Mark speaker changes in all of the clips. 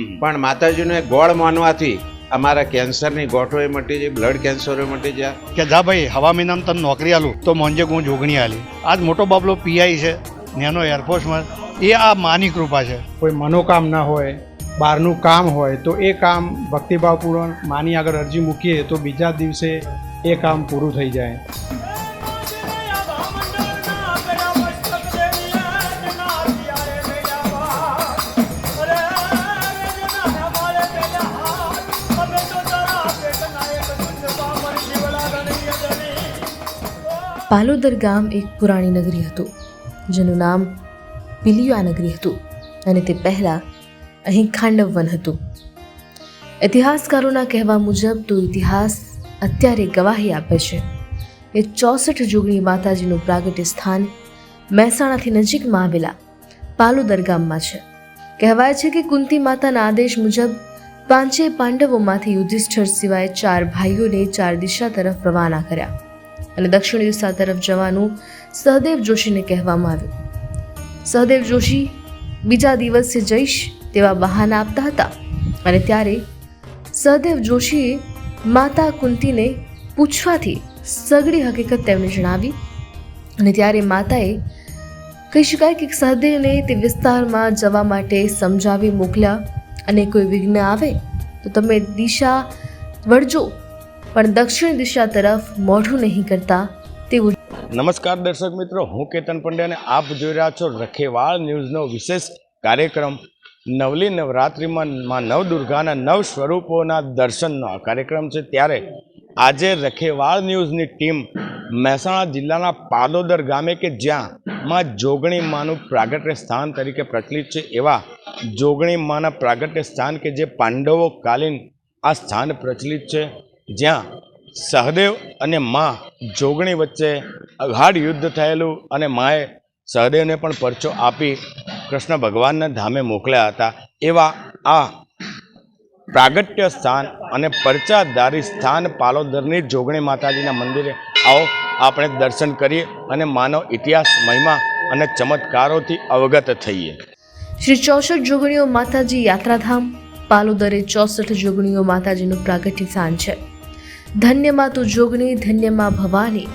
Speaker 1: પણ માતાજીને ગોળ માનવાથી અમારા કેન્સરની ગોઠો એ મટી જાય બ્લડ કેન્સર એ મટી જાય
Speaker 2: કે જા ભાઈ હવા મહિનામાં તને નોકરી આલું તો મોંજે હું જોગણી આલી. આજ મોટો બાબલો પીઆઈ છે નેનો એરફોર્સમાં. એ આ માની કૃપા છે.
Speaker 3: કોઈ મનોકામના હોય બહારનું કામ હોય તો એ કામ ભક્તિભાવપૂર્વક માની આગળ અરજી મૂકીએ તો બીજા દિવસે એ કામ પૂરું થઈ જાય.
Speaker 4: પાલોદર ગામ એક પુરાણી નગરી હતું, જેનું નામ પિલિયા નગરી હતું અને તે પહેલાં અહીં ખાંડવવન હતું. ઇતિહાસકારોના કહેવા મુજબ તો ઇતિહાસ અત્યારે ગવાહી આપે છે એ ચોસઠ જોગણી માતાજીનું પ્રાગટ્ય સ્થાન મહેસાણાથી નજીકમાં આવેલા પાલોદર ગામમાં છે. કહેવાય છે કે કુંતી માતાના આદેશ મુજબ પાંચેય પાંડવોમાંથી યુધિષ્ઠર સિવાય ચાર ભાઈઓને ચાર દિશા તરફ રવાના કર્યા. અને દક્ષિણ દિશા તરફ જવાનું સહદેવ જોશીને કહેવામાં આવ્યું. સહદેવ જોશી બીજા દિવસે જઈશ તેવા બહાના આપતા હતા અને ત્યારે સહદેવ જોશીએ માતા કુંતીને પૂછવાથી સગડી હકીકત તેમણે જણાવી અને ત્યારે માતાએ કહી શકાય કે સહદેવને તે વિસ્તારમાં જવા માટે સમજાવી મોકલ્યા અને કોઈ વિઘ્ન આવે તો તમે દિશા વળજો પણ દક્ષિણ દિશા તરફ મોઢું નહીં કરતા તેવું
Speaker 5: નમસ્કાર દર્શક મિત્રો, હું કેતન પંડ્યા અને આપ જોઈ રહ્યા છો રખેવાળ ન્યૂઝનો વિશેષ કાર્યક્રમ નવલી નવરાત્રિમાં માં નવદુર્ગાના નવ સ્વરૂપોના દર્શનનો આ કાર્યક્રમ છે. ત્યારે આજે રખેવાળ ન્યૂઝની ટીમ મહેસાણા જિલ્લાના પાલોદર ગામે કે જ્યાં માં જોગણી માનું પ્રાગટ્ય સ્થાન તરીકે પ્રચલિત છે, એવા જોગણી માના પ્રાગટ્ય સ્થાન કે જે પાંડવો કાલીન આ સ્થાન પ્રચલિત છે. જ્યાં સહદેવ અને મા જોગણી વચ્ચે અઘાડ યુદ્ધ થયેલું અને માએ સહદેવને પણ પરચો આપી કૃષ્ણ ભગવાનના ધામે મોકલ્યા હતા. એવા આ પ્રાગટ્ય સ્થાન અને પરચાધારી સ્થાન પાલોદરની જોગણી માતાજીના મંદિરે આવો આપણે દર્શન કરીએ અને માનવ ઇતિહાસ, મહિમા અને ચમત્કારોથી અવગત થઈએ.
Speaker 4: શ્રી ચોસઠ જોગણીઓ માતાજી યાત્રાધામ, પાલોદરે ચોસઠ જોગણીઓ માતાજીનું પ્રાગટ્ય સ્થાન છે. ધન્યમાં તું જોગણી ધન્યમાં ભવાની.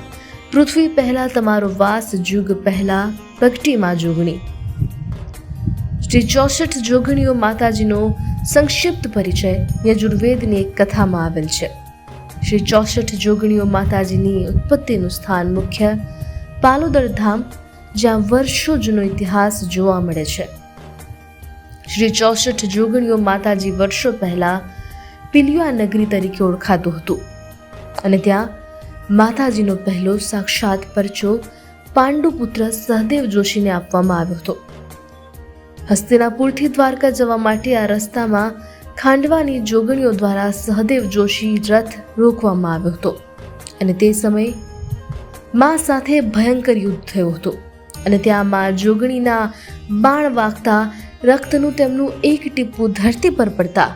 Speaker 4: પૃથ્વી પહેલા તમારો વાસ, જુગ પહેલા પ્રગટીમાં જોગણી શ્રી ચોસઠ જોગણીઓ માતાજીનો સંક્ષિપ્ત પરિચય યજુર્વેદની એક કથામાં આવેલ છે. શ્રી ચોસઠ જોગણીઓ માતાજીની ઉત્પત્તિનું સ્થાન મુખ્ય પાલોદર ધામ, જ્યાં વર્ષો જૂનો ઇતિહાસ જોવા મળે છે. શ્રી ચોસઠ જોગણીઓ માતાજી વર્ષો પહેલા પિલિયા નગરી તરીકે ઓળખાતું હતું. અને ત્યાં માતાજીનો પહેલો સાક્ષાત પરચો પાંડુપુત્ર સહદેવ જોશીને આપવામાં આવ્યો હતો. હસ્તિનાપુરથી દ્વારકા જવા માટે આ રસ્તામાં ખાંડવાની જોગણીઓ દ્વારા સહદેવ જોશી રથ રોકવામાં આવ્યો હતો અને તે સમયે મા સાથે ભયંકર યુદ્ધ થયું હતું અને ત્યાં મા જોગણીના બાણ વાગતા રક્તનું તેમનું એક ટીપું ધરતી પર પડતા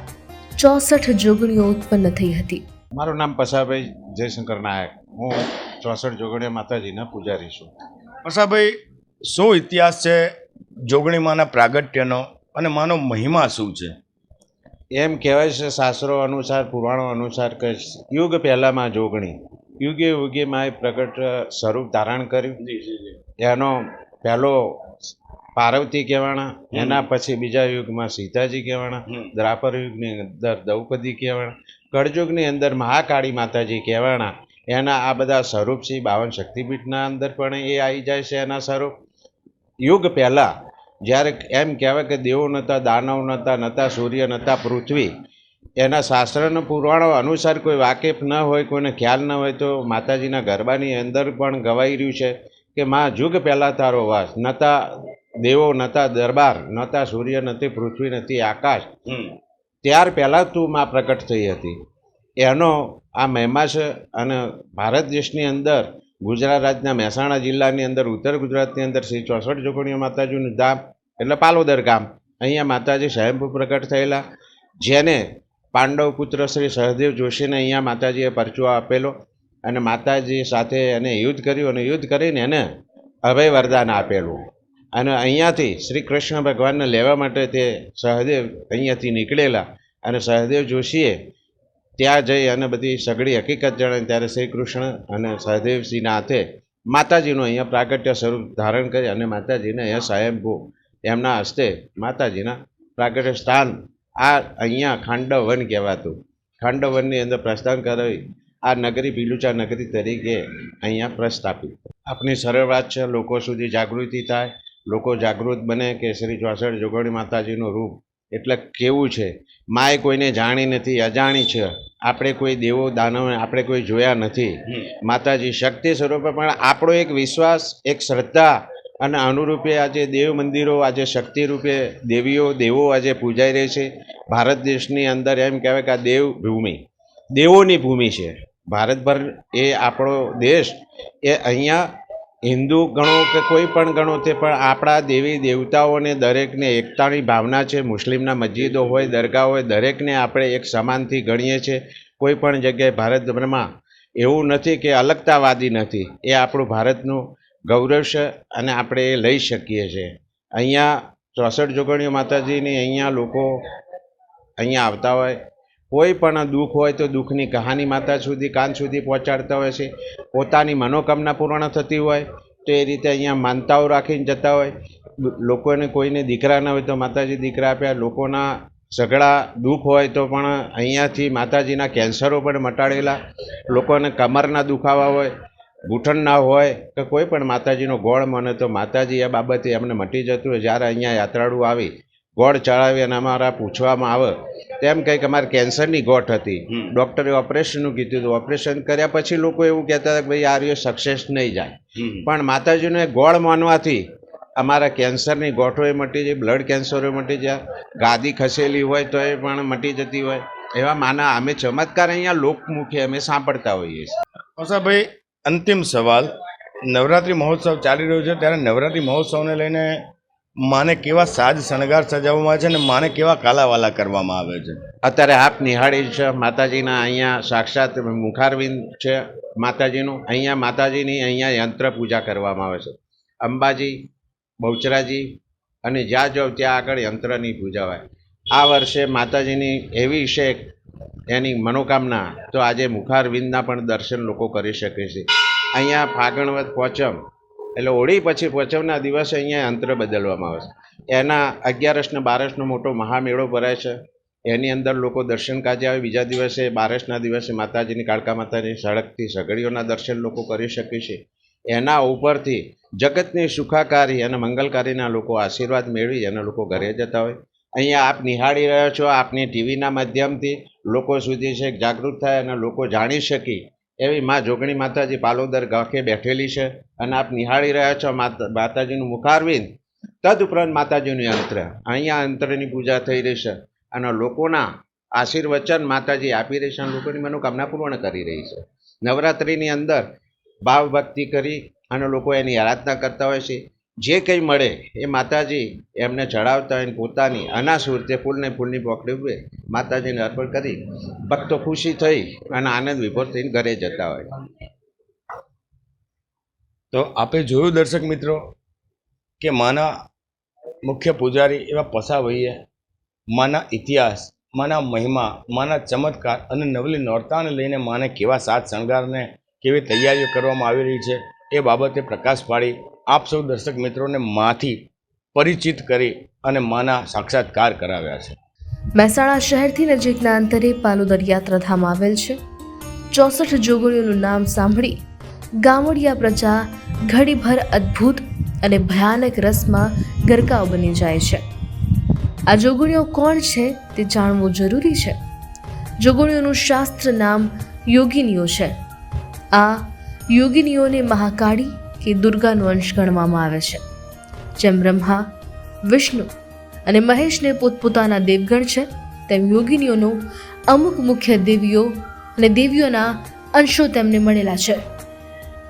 Speaker 4: ચોસઠ જોગણીઓ ઉત્પન્ન થઈ હતી.
Speaker 1: મારું નામ પસાભાઈ જયશંકર નાયક. હું ચોસઠ જોગણીયા માતાજીના પૂજારી છું.
Speaker 5: પસાભાઈ શું ઇતિહાસ છે જોગણીમાના પ્રાગટ્યનો અને માનો મહિમા શું છે?
Speaker 1: એમ કહેવાય છે શાસ્ત્રો અનુસાર પુરાણો અનુસાર કે યુગ પહેલાંમાં જોગણી. યુગે યુગે એ પ્રગટ સ્વરૂપ ધારણ કર્યું. એનો પહેલો પાર્વતી કહેવાણા એના પછી બીજા યુગમાં સીતાજી કહેવાણા. દ્રાપર યુગની અંદર દ્રૌપદી કહેવાણા કળયુગની અંદર મહાકાળી માતાજી કહેવાણા એના આ બધા સ્વરૂપ છે, બાવન શક્તિપીઠના અંદર પણ એ આવી જાય છે એના સ્વરૂપ. યુગ પહેલાં જ્યારે એમ કહેવાય કે દેવો નહોતા દાનવ નહોતા નહોતા સૂર્ય નહોતા પૃથ્વી, એના શાસ્ત્રનો પુરાણો અનુસાર કોઈ વાકેફ ન હોય, કોઈને ખ્યાલ ન હોય તો માતાજીના ગરબાની અંદર પણ ગવાઈ રહ્યું છે કે માં, જુગ પહેલાં તારો વાસ. નહોતા દેવો નહોતા દરબાર નહોતા સૂર્ય નથી પૃથ્વી નથી આકાશ. ત્યાર પહેલાં તું માં પ્રકટ થઈ હતી. એનો આ મહિમા છે અને ભારત દેશની અંદર, ગુજરાત રાજ્યના મહેસાણા જિલ્લાની અંદર, ઉત્તર ગુજરાતની અંદર શ્રી ચોસઠ જોગણીય માતાજીનું ધામ એટલે પાલોદર ગામ. અહીંયા માતાજી સ્વયંભૂ પ્રકટ થયેલા. જેને પાંડવ પુત્ર શ્રી સહદેવ જોશીને અહીંયા માતાજીએ પરચો આપેલો અને માતાજી સાથે એને યુદ્ધ કર્યું અને યુદ્ધ કરીને એને અભય વરદાન આપેલું. અને અહીંયાથી શ્રી કૃષ્ણ ભગવાનને લેવા માટે તે સહદેવ અહીંયાથી નીકળેલા. અને સહદેવ જોશીએ ત્યાં જઈ અને બધી સગળી હકીકત જણાવી ત્યારે શ્રી કૃષ્ણ અને સહદેવસિંહના હાથે માતાજીનું અહીંયા પ્રાગટ્ય સ્વરૂપ ધારણ કરી અને માતાજીને અહીંયા સ્વયંભૂ એમના હસ્તે માતાજીના પ્રાગટ્ય સ્થાન આ અહીંયા ખાંડવન કહેવાતું. ખાંડવનની અંદર પ્રસ્થાન કરાવી આ નગરી પીલુચા નગરી તરીકે અહીંયા પ્રસ્થાપિત. આપની સરળ વાત છે, લોકો સુધી જાગૃતિ થાય લોકો જાગૃત બને કે શ્રી ચોસઠ જોગણી માતાજીનું રૂપ. એટલે કેવું છે? માએ કોઈને જાણી નથી અજાણી છે. આપણે કોઈ દેવો દાનવ આપણે કોઈ જોયા નથી. માતાજી શક્તિ સ્વરૂપે પણ આપણો એક વિશ્વાસ એક શ્રદ્ધા અને અનુરૂપે આજે દેવ મંદિરો આજે શક્તિ રૂપે દેવીઓ દેવો આજે પૂજાઈ રહી છે. ભારત દેશની અંદર એમ કહેવાય કે આ દેવ ભૂમિ દેવોની ભૂમિ છે. ભારતભર એ આપણો દેશ એ અહીંયા હિન્દુ ગણો કે કોઈ પણ ગણો તે પણ આપણા દેવી દેવતાઓને દરેકને એકતાની ભાવના છે. મુસ્લિમના મસ્જિદો હોય, દરગાહ હોય, દરેકને આપણે એક સમાનથી ગણીએ છીએ. કોઈ પણ જગ્યાએ ભારતભરમાં એવું નથી કે અલગતાવાદી નથી. એ આપણું ભારતનું ગૌરવ છે અને આપણે એ લઈ શકીએ છીએ. અહીંયા ચોસઠ જોગણીઓ માતાજીની, અહીંયા લોકો અહીંયા આવતા હોય. કોઈ પણ દુઃખ હોય તો દુઃખની કહાની માતા સુધી, કાન સુધી પહોંચાડતા હોય છે. પોતાની મનોકામના પૂર્ણ થતી હોય તો એ રીતે અહીંયા માનતાઓ રાખીને જતા હોય. લોકોને કોઈને દીકરા ન હોય તો માતાજી દીકરા આપ્યા. લોકોના ઝઘડા, દુઃખ હોય તો પણ અહીંયાથી માતાજીના કેન્સરો પણ મટાડેલા. લોકોને કમરના દુખાવા હોય ઘૂંટણના હોય કે કોઈ પણ માતાજીનો ગોળ મને તો માતાજી આ બાબતે એમને મટી જતું હોય. જ્યારે અહીંયા યાત્રાળુ આવી ગોળ ચડાવી અને અમારા પૂછવામાં આવે તેમ કંઈક અમારે કેન્સરની ગોઠ હતી. ડૉક્ટરે ઓપરેશનનું કીધું હતું. ઓપરેશન કર્યા પછી લોકો એવું કહેતા હતા કે ભાઈ આ રહ્યો સક્સેસ નહીં જાય. પણ માતાજીને ગોળ માનવાથી અમારા કેન્સરની ગોઠોએ મટી જાય બ્લડ કેન્સરો મટી જાય ગાદી ખસેલી હોય તો એ પણ મટી જતી હોય. એવા માના અમે ચમત્કાર અહીંયા લોકમુખે અમે સાંભળતા હોઈએ છીએ.
Speaker 5: ભાઈ અંતિમ સવાલ. નવરાત્રિ મહોત્સવ ચાલી રહ્યો છે. ત્યારે નવરાત્રિ મહોત્સવને લઈને માને કેવા સાજ શણગાર સજાવવામાં આવે છે અને માને કેવા કાલાવાલા કરવામાં આવે છે?
Speaker 1: અત્યારે આપ નિહાળી છે, માતાજીના અહીંયા સાક્ષાત મુખારવિંદ છે માતાજીનું. અહીંયા માતાજીની અહીંયા યંત્ર પૂજા કરવામાં આવે છે. અંબાજી, બહુચરાજી અને જ્યાં જાઓ ત્યાં આગળ યંત્રની પૂજા હોય. આ વર્ષે માતાજીની એવી છે એની મનોકામના તો આજે મુખારવિંદના પણ દર્શન લોકો કરી શકે છે. અહીંયા ફાગણવત પોચમ એટલે હોળી પછી પચવના દિવસે અહીંયા યંત્ર બદલવામાં આવે છે. એના અગિયારસને બારસનો મોટો મહામેળો ભરાય છે. એની અંદર લોકો દર્શન કાજે આવે. બીજા દિવસે બારસના દિવસે માતાજીની કાળકા માતાની સડકથી સગડીઓના દર્શન લોકો કરી શકે છે. એના ઉપરથી જગતની સુખાકારી અને મંગલકારીના લોકો આશીર્વાદ મેળવી અને લોકો ઘરે જતા હોય. અહીંયા આપ નિહાળી રહ્યા છો. આપની ટીવીના માધ્યમથી લોકો સુધી છે, જાગૃત થાય અને લોકો જાણી શકી એવી મા જોગણી માતાજી પાલોદર ગાંખે બેઠેલી છે અને આપ નિહાળી રહ્યા છો માતા, માતાજીનું મુખારવિંદ. તદુપરાંત માતાજીનું યંત્ર. અહીંયા યંત્રની પૂજા થઈ રહી છે અને લોકોના આશીર્વચન માતાજી આપી રહી છે અને લોકોની મનોકામના પૂર્ણ કરી રહી છે. નવરાત્રિની અંદર ભાવ ભક્તિ કરી અને લોકો એની આરાધના કરતા હોય છે. જે કંઈ મળે એ માતાજી એમને ચડાવતા હોય પોતાની પોતાની અનાસુરતે ફૂલને ફૂલની પોકડી માતાજીને અર્પણ કરી, ભક્તો ખુશી થઈ અને આનંદ વિભોર થઈને ઘરે જતા હોય.
Speaker 5: તો આપે જોયું દર્શક મિત્રો કે માના મુખ્ય પૂજારી એવા પસાવઈએ માના ઇતિહાસ, માના મહિમા, માના ચમત્કાર અને નવલી નોરતાને લઈને માને કેવા સાત શણગારને, કેવી તૈયારીઓ કરવામાં આવી રહી છે એ બાબતે પ્રકાશ પાડી આપ સૌ દર્શક મિત્રોને માથી પરિચિત કરી અને માના સાક્ષાત્કાર કરાવ્યા છે.
Speaker 4: મહેસાણા શહેરથી નજીકના અંતરે પાલુદર યાત્રાધામ આવેલ છે. ચોસઠ જોગણીઓનું નામ સાંભળી ગામડિયા પ્રજા ઘડીભર અદ્ભુત અને ભયાનક રસમાં ગરકાવ બની જાય છે. આ જોગણીઓ કોણ છે તે જાણવું જરૂરી છે. જોગણીઓનું શાસ્ત્ર નામ યોગિનીઓ છે. આ યોગિનીઓને મહાકાળી કે દુર્ગાનો અંશ ગણવામાં આવે છે. જેમ બ્રહ્મા, વિષ્ણુ અને મહેશને પોતપોતાના દેવગણ છે, તેમ યોગિનીઓનો અમુક મુખ્ય દેવીઓ અને દેવીઓના અંશો તેમને મળેલા છે.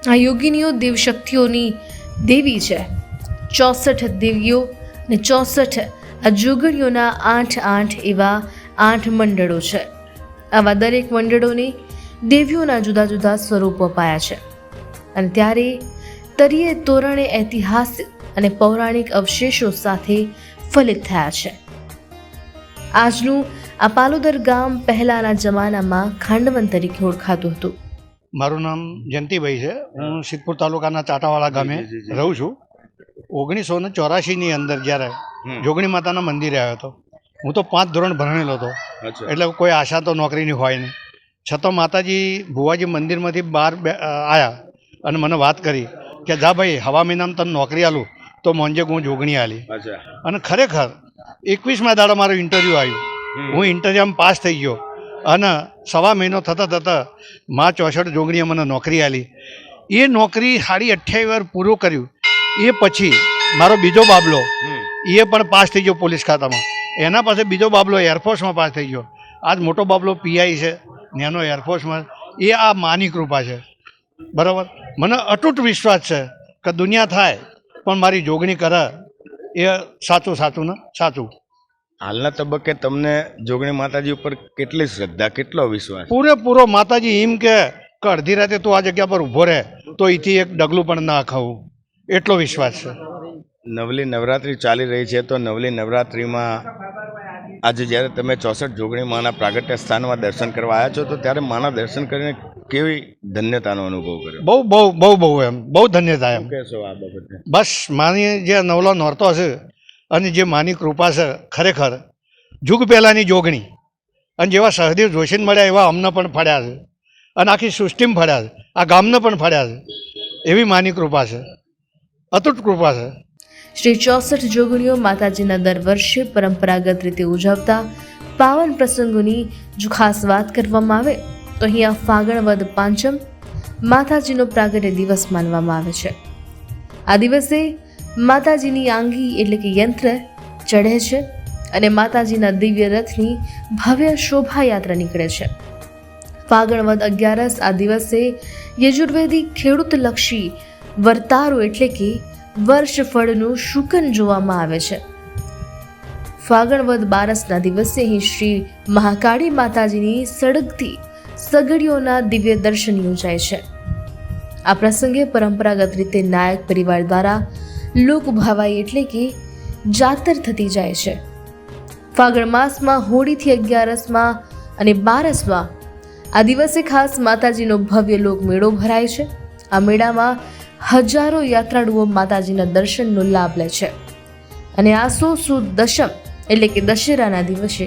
Speaker 4: આ યોગિનીઓ દેવશક્તિઓની દેવી છે. ચોસઠ દેવીઓ અને ચોસઠ આ જોગણીઓના આઠ આઠ એવા આઠ મંડળો છે. આવા દરેક મંડળોને દેવીઓના જુદા જુદા સ્વરૂપો અપાયા છે. અને ત્યારે તરીએ તોરણે ઐતિહાસિક અને પૌરાણિક અવશેષો સાથે ફલિત થયા છે. આજનું આ પાલોદર ગામ પહેલાના જમાનામાં ખાંડવન તરીકે ઓળખાતું હતું.
Speaker 2: મારું નામ જયંતિભાઈ છે. હું સિદ્ધપુર તાલુકાના ચાટાવાળા ગામે રહું છું. ઓગણીસો ને ચોરાશીની અંદર જ્યારે જોગણી માતાના મંદિરે આવ્યો હતો. હું તો પાંચ ધોરણ ભણેલો હતો. એટલે કોઈ આશા તો નોકરીની હોય નહીં. છતાં માતાજી ભુવાજી મંદિરમાંથી બહાર બે- અ, અને મને વાત કરી. કે જા ભાઈ હવા મહિનામાં તને નોકરી આલું તો મોંજે હું જોગણી આલી. અને ખરેખર એકવીસમાં દાડો મારું ઇન્ટરવ્યૂ આવ્યું. હું ઇન્ટરવ્યુમાં પાસ થઈ ગયો. અને સવા મહિનો થતાં થતાં મા ચોસઠ જોગણીએ મને નોકરી આલી. એ નોકરી સાડી અઠ્યાવીસ વાર પૂરું કર્યું. એ પછી મારો બીજો બાબલો એ પણ પાસ થઈ ગયો પોલીસ ખાતામાં. એના પાસે બીજો બાબલો એરફોર્સમાં પાસ થઈ ગયો. આજ મોટો બાબલો પીઆઈ છે નેનો એરફોર્સમાં. એ આ માની કૃપા છે. બરાબર? મને અતૂટ વિશ્વાસ છે કે દુનિયા થાય પણ મારી જોગણી કરે એ સાચું સાચું ને સાચું.
Speaker 5: હાલના તબક્કે તમને જોગણી માતાજી ઉપર કેટલી શ્રદ્ધા કેટલો વિશ્વાસ?
Speaker 2: પૂરેપૂરો માતાજી એમ કે અડધી રાતે તું આ જગ્યા પર ઊભો રહે તો અહીંથી એક ડગલું પણ ના ખાવું. એટલો વિશ્વાસ છે.
Speaker 5: નવલી નવરાત્રિ ચાલી રહી છે તો નવલી નવરાત્રિમાં આજે જ્યારે તમે ચોસઠ જોગણી માના પ્રાગટ્ય સ્થાનમાં દર્શન કરવા આવ્યા છો તો ત્યારે માના દર્શન કરીને કેવી ધન્યતાનો અનુભવ કર્યો?
Speaker 2: બહુ બહુ બહુ બહુ એમ બહુ ધન્યતા એમ.
Speaker 5: કહેશો આ બાબતે?
Speaker 2: બસ માની જે નવલો નોરતો છે અને જે માની કૃપા છે ખરેખર જુગ પહેલાંની જોગણી અને જેવા સહદેવ જોશીને મળ્યા એવા અમને પણ ફળ્યા છે અને આખી સૃષ્ટિમાં ફળ્યા છે આ ગામને પણ ફળ્યા છે એવી માની કૃપા છે અતૂટ કૃપા છે.
Speaker 4: શ્રી ચોસઠ જોગણીઓ માતાજીના દર વર્ષે પરંપરાગત રીતે ઉજવતા પાવન પ્રસંગોની જો ખાસ વાત કરવામાં આવે, તો અહીંયા ફાગણ વદ પાંચમ માતાજીનો પ્રાગટ્ય દિવસ માનવામાં આવે છે. આ દિવસે માતાજીની આંગી એટલે કે યંત્ર ચઢે છે અને માતાજીના દિવ્ય રથની ભવ્ય શોભાયાત્રા નીકળે છે. ફાગણવદ અગિયારસ આ દિવસે યજુર્વેદી ખેડૂતલક્ષી વર્તારો એટલે કે વર્ષ ફળનું શુકન જોવામાં આવે છે. ફાગણ વદ બારસના દિવસે અહીં શ્રી મહાકાળી માતાજીની સળગતી સગડીઓના દિવ્ય દર્શન યોજાય છે. આ પ્રસંગે પરંપરાગત રીતે નાયક પરિવાર દ્વારા લોક ભાવાઈ એટલે કે જાતર થતી જાય છે. ફાગણ માસમાં હોળીથી અગિયારસમાં અને બારસમાં આ દિવસે ખાસ માતાજીનો ભવ્ય લોક મેળો ભરાય છે. આ મેળામાં હજારો યાત્રાળુઓ માતાજીના દર્શનનો લાભ લે છે. અને આસો સુદ દશમ એટલે કે દશેરાના દિવસે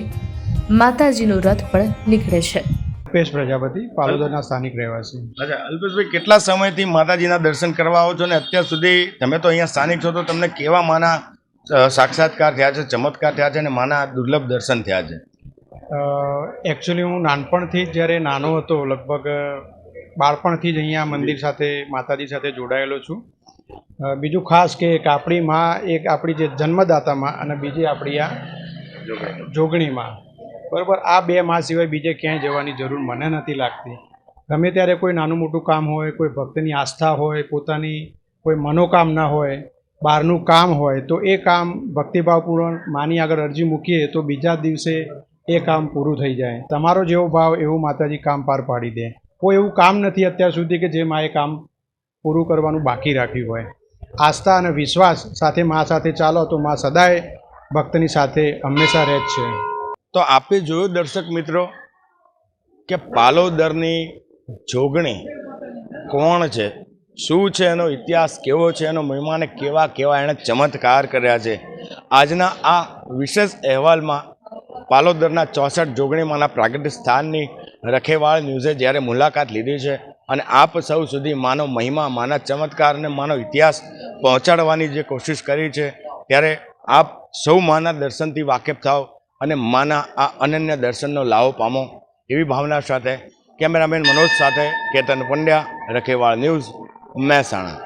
Speaker 4: માતાજીનો રથ પણ નીકળે છે.
Speaker 3: અલ્પેશ પ્રજાપતિ પાલોદરના સ્થાનિક રહેવાસી.
Speaker 5: અચ્છા અલ્પેશભાઈ કેટલા સમયથી માતાજીના દર્શન કરવા આવો છો ને અત્યાર સુધી તમે તો અહીંયા સ્થાનિક છો તો તમને કેવા માના સાક્ષાત્કાર થયા છે ચમત્કાર થયા છે અને માના દુર્લભ દર્શન થયા છે?
Speaker 3: એકચ્યુઅલી હું નાનપણથી જ જ્યારે નાનો હતો લગભગ બાળપણથી જ અહીંયા મંદિર સાથે માતાજી સાથે જોડાયેલો છું. બીજું ખાસ કે આપણી માં એક આપણી જે જન્મદાતામાં અને બીજી આપણી આ જોગણીમાં. બરાબર આ બે માં સિવાય બીજે ક્યાંય જવાની જરૂર મને નથી લાગતી. ગમે ત્યારે કોઈ નાનું મોટું કામ હોય કોઈ ભક્તની આસ્થા હોય પોતાની કોઈ મનોકામના હોય બહારનું કામ હોય તો એ કામ ભક્તિભાવપૂર્વક માની આગળ અરજી મૂકીએ તો બીજા દિવસે એ કામ પૂરું થઈ જાય. તમારો જેવો ભાવ એવું માતાજી કામ પાર પાડી દે. કોઈ એવું કામ નથી અત્યાર સુધી કે જે માએ કામ પૂરું કરવાનું બાકી રાખ્યું હોય. આસ્થા અને વિશ્વાસ સાથે મા સાથે ચાલો તો મા સદાય ભક્તની સાથે હંમેશા રહે જ છે.
Speaker 5: તો આપે જોયું દર્શક મિત્રો કે પાલોદરની જોગણી કોણ છે? શું છે? એનો ઇતિહાસ કેવો છે? એનો મહિમાને કેવા કેવા એણે ચમત્કાર કર્યા છે? આજના આ વિશેષ અહેવાલમાં પાલોદરના ચોસઠ જોગણીમાંના પ્રાગટ્ય સ્થાનની રખેવાળ ન્યૂઝે જ્યારે મુલાકાત લીધી છે અને આપ સૌ સુધી માનો મહિમા, માના ચમત્કારને માનો ઇતિહાસ પહોંચાડવાની જે કોશિશ કરી છે, ત્યારે આપ સૌ માના દર્શનથી વાકેફ થાઓ અને માના આ અનન્ય દર્શનનો લાવો પામો. એવી ભાવના સાથે કેમેરામેન મનોજ સાથે કેતન પંડ્યા, રખેવાળ ન્યૂઝ, મહેસાણા.